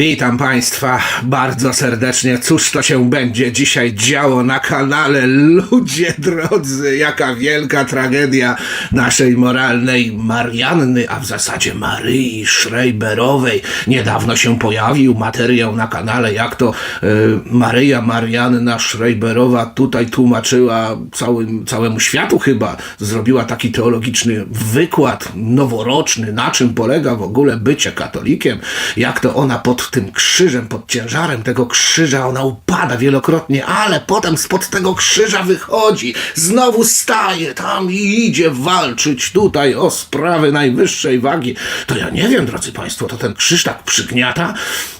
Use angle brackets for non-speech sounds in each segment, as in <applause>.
Witam Państwa bardzo serdecznie. Cóż to się będzie dzisiaj działo na kanale? Ludzie drodzy, jaka wielka tragedia naszej moralnej Marianny, a w zasadzie Maryi Schreiberowej. Niedawno się pojawił materiał na kanale, jak to y, Maryja Marianna Schreiberowa tutaj tłumaczyła całym, całemu światu chyba. Zrobiła taki teologiczny wykład noworoczny, na czym polega w ogóle bycie katolikiem, jak to ona pod tym krzyżem, pod ciężarem tego krzyża, ona upada wielokrotnie, ale potem spod tego krzyża wychodzi, znowu staje tam i idzie walczyć tutaj o sprawy najwyższej wagi. To ja nie wiem, drodzy Państwo, to ten krzyż tak przygniata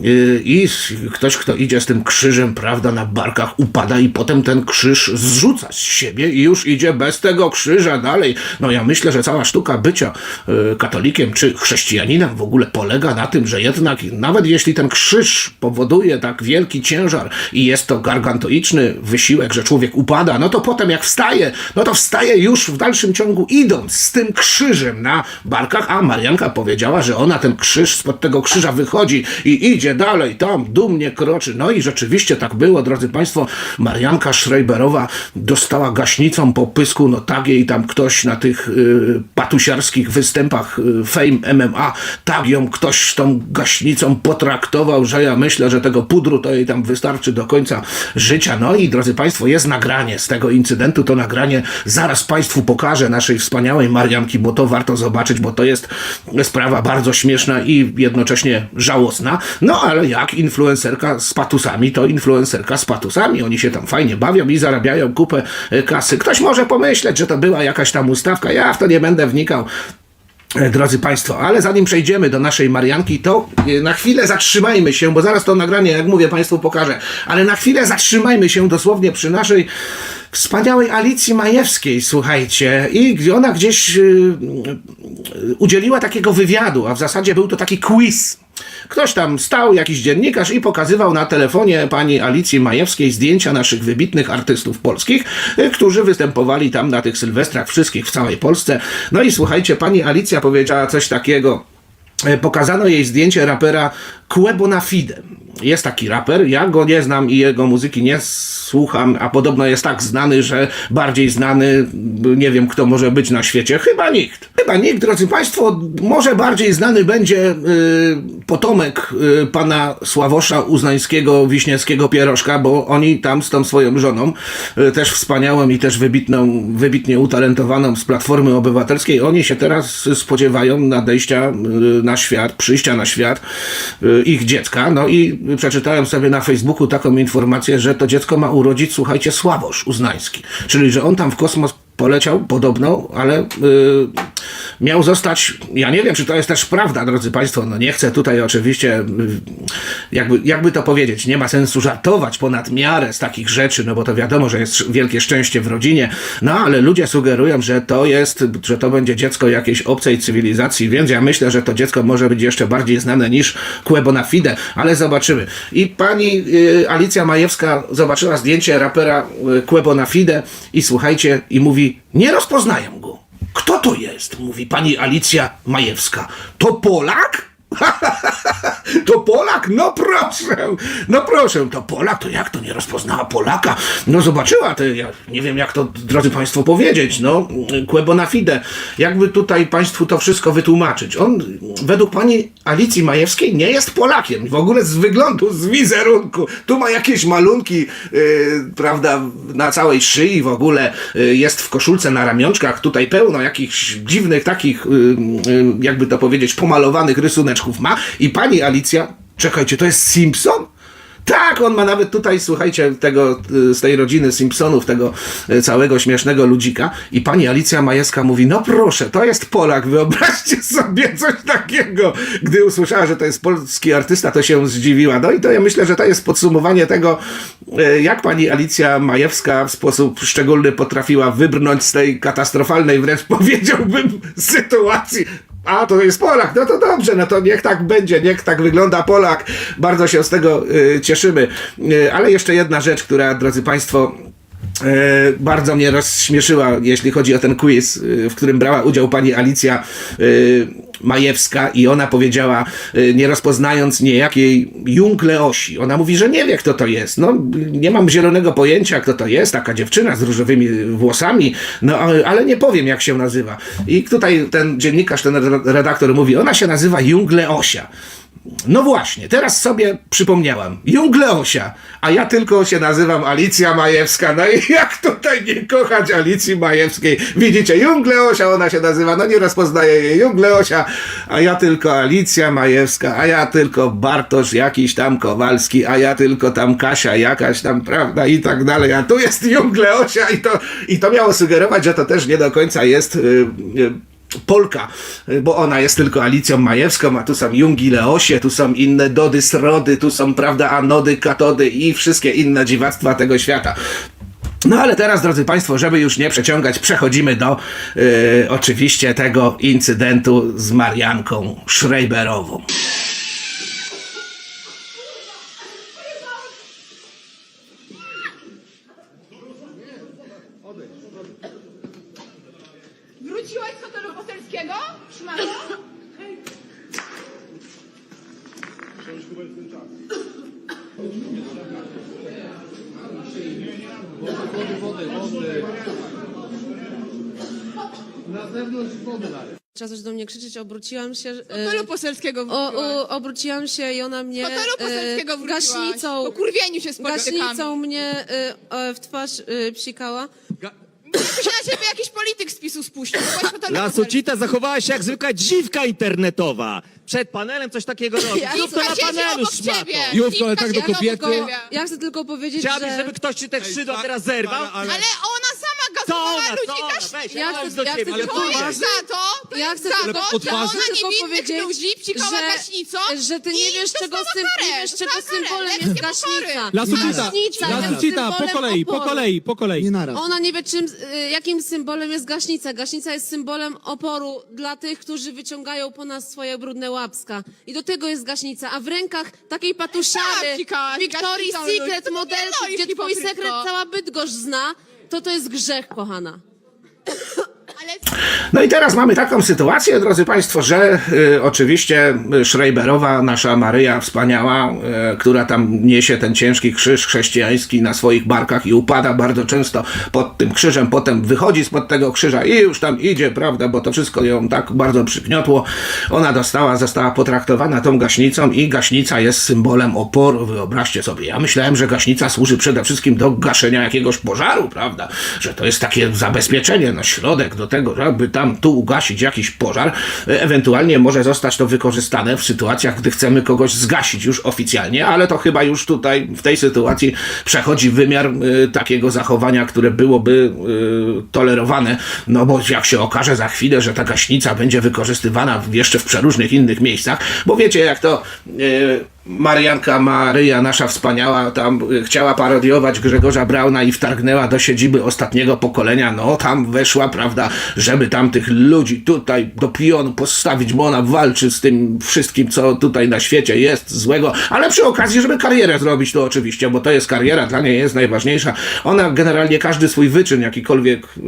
yy, i ktoś, kto idzie z tym krzyżem, prawda, na barkach upada i potem ten krzyż zrzuca z siebie i już idzie bez tego krzyża dalej. No ja myślę, że cała sztuka bycia yy, katolikiem czy chrześcijaninem w ogóle polega na tym, że jednak nawet jeśli ten krzyż powoduje tak wielki ciężar i jest to gargantuiczny wysiłek, że człowiek upada, no to potem jak wstaje, no to wstaje już w dalszym ciągu idąc z tym krzyżem na barkach, a Marianka powiedziała, że ona ten krzyż spod tego krzyża wychodzi i idzie dalej, tam dumnie kroczy. No i rzeczywiście tak było, drodzy Państwo, Marianka Schreiberowa dostała gaśnicą po pysku, no tak jej tam ktoś na tych y, patusiarskich występach y, Fame MMA, tak ją ktoś tą gaśnicą potraktował, że ja myślę, że tego pudru to jej tam wystarczy do końca życia. No i drodzy Państwo, jest nagranie z tego incydentu. To nagranie zaraz Państwu pokażę naszej wspaniałej Marianki, bo to warto zobaczyć, bo to jest sprawa bardzo śmieszna i jednocześnie żałosna. No ale jak influencerka z patusami, to influencerka z patusami. Oni się tam fajnie bawią i zarabiają kupę e, kasy. Ktoś może pomyśleć, że to była jakaś tam ustawka. Ja w to nie będę wnikał. E, Drodzy Państwo, ale zanim przejdziemy do naszej Marianki, to e, na chwilę zatrzymajmy się, bo zaraz to nagranie, jak mówię, Państwu pokażę, ale na chwilę zatrzymajmy się dosłownie przy naszej wspaniałej Alicji Majewskiej, słuchajcie, i ona gdzieś y, y, udzieliła takiego wywiadu, a w zasadzie był to taki quiz. Ktoś tam stał, jakiś dziennikarz i pokazywał na telefonie pani Alicji Majewskiej zdjęcia naszych wybitnych artystów polskich, y, którzy występowali tam na tych sylwestrach wszystkich w całej Polsce. No i słuchajcie, pani Alicja powiedziała coś takiego. E, Pokazano jej zdjęcie rapera Quebo na Fide. Jest taki raper, ja go nie znam i jego muzyki nie słucham, a podobno jest tak znany, że bardziej znany, nie wiem kto może być na świecie, chyba nikt. Chyba nikt, drodzy Państwo, może bardziej znany będzie y, potomek y, pana Sławosza Uznańskiego, Wiśniewskiego Pierożka, bo oni tam z tą swoją żoną, y, też wspaniałą i też wybitną, wybitnie utalentowaną z Platformy Obywatelskiej, oni się teraz spodziewają nadejścia y, na świat, przyjścia na świat y, ich dziecka. No i przeczytałem sobie na Facebooku taką informację, że to dziecko ma urodzić, słuchajcie, Sławosz Uznański. Czyli, że on tam w kosmos poleciał podobno, ale y, miał zostać, ja nie wiem, czy to jest też prawda, drodzy Państwo, no nie chcę tutaj oczywiście, y, jakby, jakby to powiedzieć, nie ma sensu żartować ponad miarę z takich rzeczy, no bo to wiadomo, że jest wielkie szczęście w rodzinie, no ale ludzie sugerują, że to jest, że to będzie dziecko jakiejś obcej cywilizacji, więc ja myślę, że to dziecko może być jeszcze bardziej znane niż Quebo na Fide, ale zobaczymy. I pani y, Alicja Majewska zobaczyła zdjęcie rapera y, Quebo na Fide i słuchajcie, i mówi, nie rozpoznaję go. Kto to jest? Mówi pani Alicja Majewska. To Polak? <laughs> to Polak? No proszę, no proszę, to Polak, to jak to nie rozpoznała Polaka? No zobaczyła, to ja nie wiem jak to, drodzy Państwo, powiedzieć, no, Quebo na fide. Jakby tutaj Państwu to wszystko wytłumaczyć. On, według pani Alicji Majewskiej, nie jest Polakiem, w ogóle z wyglądu, z wizerunku. Tu ma jakieś malunki, yy, prawda, na całej szyi w ogóle, yy, jest w koszulce na ramionczkach, tutaj pełno jakichś dziwnych takich, yy, jakby to powiedzieć, pomalowanych rysuneczków ma i pani Alicja, czekajcie, to jest Simpson? Tak, on ma nawet tutaj, słuchajcie, tego, y, z tej rodziny Simpsonów, tego y, całego śmiesznego ludzika. I pani Alicja Majewska mówi, no proszę, to jest Polak, wyobraźcie <laughs> sobie coś takiego. Gdy usłyszała, że to jest polski artysta, to się zdziwiła. No i to ja myślę, że to jest podsumowanie tego, y, jak pani Alicja Majewska w sposób szczególny potrafiła wybrnąć z tej katastrofalnej, wręcz <laughs> powiedziałbym, sytuacji. A, to jest Polak, no to dobrze, no to niech tak będzie, niech tak wygląda Polak. Bardzo się z tego y, cieszymy. Y, ale jeszcze jedna rzecz, która, drodzy Państwo, e, bardzo mnie rozśmieszyła, jeśli chodzi o ten quiz, y, w którym brała udział pani Alicja. Majewska i ona powiedziała, y, nie rozpoznając niejakiej Jungle Osi. Ona mówi, że nie wie, kto to jest. No, nie mam zielonego pojęcia, kto to jest, taka dziewczyna z różowymi włosami, no ale nie powiem, jak się nazywa. I tutaj ten dziennikarz, ten redaktor mówi, ona się nazywa Jungle Osia. No właśnie, teraz sobie przypomniałam. Jungle Osia, a ja tylko się nazywam Alicja Majewska. No i <laughs> jak tutaj nie kochać Alicji Majewskiej? Widzicie, Jungle Osia ona się nazywa, no nie rozpoznaję jej. Jungle Osia, a ja tylko Alicja Majewska, a ja tylko Bartosz jakiś tam Kowalski, a ja tylko tam Kasia jakaś tam, prawda, i tak dalej. A tu jest Jungle Osia i to, i to miało sugerować, że to też nie do końca jest... Yy, yy, Polka, bo ona jest tylko Alicją Majewską, a tu są Jungi Leosie, tu są inne Dody Srody, tu są, prawda, Anody, Katody i wszystkie inne dziwactwa tego świata. No ale teraz, drodzy Państwo, żeby już nie przeciągać, przechodzimy do yy, oczywiście tego incydentu z Marianką Schreiberową. Wróciłaś z hotelu poselskiego? Szmato? Trzeba coś do mnie krzyczeć, obróciłam się. E, hotelu poselskiego o, o, obróciłam się i ona mnie hotelu poselskiego e, wróciłaś. gaśnicą, Po kurwieniu się z gaśnicą mnie e, e, w twarz e, psikała. Się na ciebie jakiś polityk z PiSu spuścił. Hotelu Lasucita zachowała się jak zwykła dziwka internetowa. Przed panelem coś takiego robi. Ja Zrób to na panelu, szmato. Jówko, ale tak do kobiety. Ja chcę tylko powiedzieć, Chciałabyś, że... żeby ktoś ci te skrzydła teraz zerwał? ale- Ona gazowała ona, ludzi co ona? Weź, Ja ja chcę- do ja ciebie. chcę Ale tylko To jest za to, to Ja jest chcę za tylko, to, ja że ona tylko niewinnych powiedzieć, ludzi psikała że, gaśnicą że ty nie i wiesz, czego, dostała sym, nie wiesz, czego dostała karę, symbolem lekkie jest pokory. gaśnica. Lasucita, Gaśnica jest Lasucita, po symbolem kolei, po oporu. kolei, po kolei. Nie naraz. Ona nie wie, czym, y, jakim symbolem jest gaśnica. Gaśnica jest symbolem oporu dla tych, którzy wyciągają po nas swoje brudne łapska. I do tego jest gaśnica. A w rękach takiej patusiary, Tak, psikałaś Victoria's gaśnicą ludzi. Secret To modelki, pierdolisz, gdzie twój sekret cała Bydgoszcz zna, to to jest grzech, kochana. No i teraz mamy taką sytuację, drodzy Państwo, że y, oczywiście Schreiberowa, nasza Maryja wspaniała, y, która tam niesie ten ciężki krzyż chrześcijański na swoich barkach i upada bardzo często pod tym krzyżem, potem wychodzi spod tego krzyża i już tam idzie, prawda, bo to wszystko ją tak bardzo przygniotło. Ona dostała, została potraktowana tą gaśnicą i gaśnica jest symbolem oporu, wyobraźcie sobie. Ja myślałem, że gaśnica służy przede wszystkim do gaszenia jakiegoś pożaru, prawda, że to jest takie zabezpieczenie na środek do tego, żeby tam tu ugasić jakiś pożar. E, Ewentualnie może zostać to wykorzystane w sytuacjach, gdy chcemy kogoś zgasić już oficjalnie, ale to chyba już tutaj w tej sytuacji przechodzi wymiar e, takiego zachowania, które byłoby e, tolerowane, no bo jak się okaże za chwilę, że ta gaśnica będzie wykorzystywana jeszcze w przeróżnych innych miejscach, bo wiecie jak to e, Marianka Maryja, nasza wspaniała, tam y, chciała parodiować Grzegorza Brauna i wtargnęła do siedziby ostatniego pokolenia. No, tam weszła, prawda, żeby tam tych ludzi tutaj do pionu postawić, bo ona walczy z tym wszystkim, co tutaj na świecie jest złego, ale przy okazji, żeby karierę zrobić, to oczywiście, bo to jest kariera, dla niej jest najważniejsza. Ona generalnie każdy swój wyczyn, jakikolwiek y,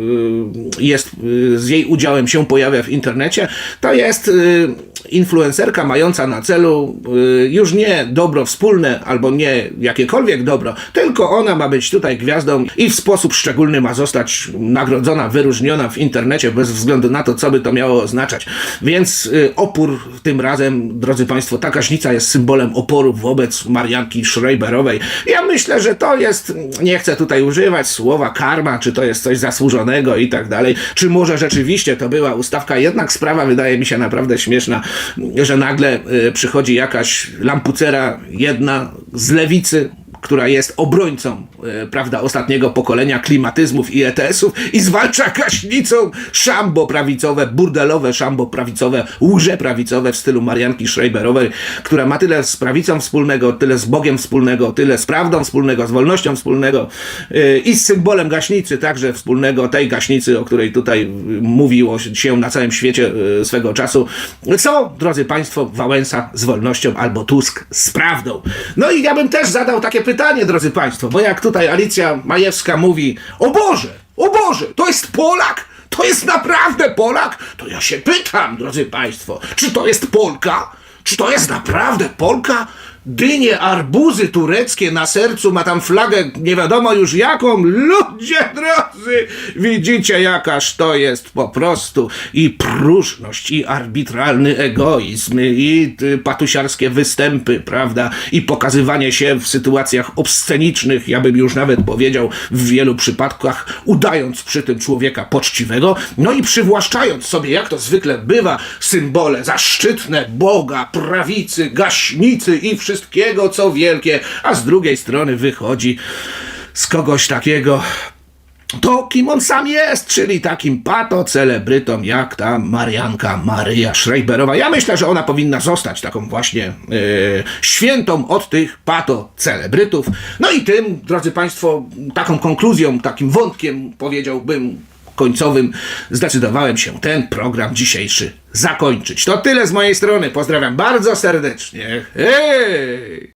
jest y, z jej udziałem się pojawia w internecie, to jest influencerka mająca na celu już nie dobro wspólne albo nie jakiekolwiek dobro, tylko ona ma być tutaj gwiazdą i w sposób szczególny ma zostać nagrodzona, wyróżniona w internecie bez względu na to, co by to miało oznaczać. Więc y, opór tym razem, drodzy Państwo, ta gaśnica jest symbolem oporu wobec Marianki Schreiberowej. Ja myślę, że to jest, nie chcę tutaj używać słowa karma, czy to jest coś zasłużonego i tak dalej, czy może rzeczywiście to była ustawka, jednak sprawa wydaje mi się naprawdę śmieszna, że nagle y, przychodzi jakaś lampucera, jedna z lewicy, która jest obrońcą, e, prawda, ostatniego pokolenia klimatyzmów i ETS-ów i zwalcza gaśnicą szambo prawicowe, burdelowe szambo prawicowe, łże prawicowe w stylu Marianki Schreiberowej, która ma tyle z prawicą wspólnego, tyle z Bogiem wspólnego, tyle z prawdą wspólnego, z wolnością wspólnego e, i z symbolem gaśnicy także wspólnego, tej gaśnicy, o której tutaj mówiło się na całym świecie y, swego czasu. Co, drodzy Państwo, Wałęsa z wolnością albo Tusk z prawdą? No i ja bym też zadał takie pytanie, drodzy Państwo, bo jak tutaj Alicja Majewska mówi, o Boże, o Boże, to jest Polak, To jest naprawdę Polak? To ja się pytam, drodzy Państwo, czy to jest Polka? Czy to jest naprawdę Polka? Dynie, arbuzy tureckie na sercu, ma tam flagę nie wiadomo już jaką. Ludzie drodzy, widzicie jakaż to jest po prostu i próżność, i arbitralny egoizm, i y, patusiarskie występy, prawda? I pokazywanie się w sytuacjach obscenicznych, ja bym już nawet powiedział, w wielu przypadkach, udając przy tym człowieka poczciwego, no i przywłaszczając sobie, jak to zwykle bywa, symbole zaszczytne Boga, prawicy, gaśnicy i wszystkiego, co wielkie, a z drugiej strony wychodzi z kogoś takiego, to kim on sam jest, czyli takim pato-celebrytą jak ta Marianka Maryja Schreiberowa. Ja myślę, że ona powinna zostać taką właśnie e, świętą od tych pato-celebrytów. No i tym, drodzy Państwo, taką konkluzją, takim wątkiem powiedziałbym końcowym zdecydowałem się ten program dzisiejszy zakończyć. To tyle z mojej strony. Pozdrawiam bardzo serdecznie. Hej!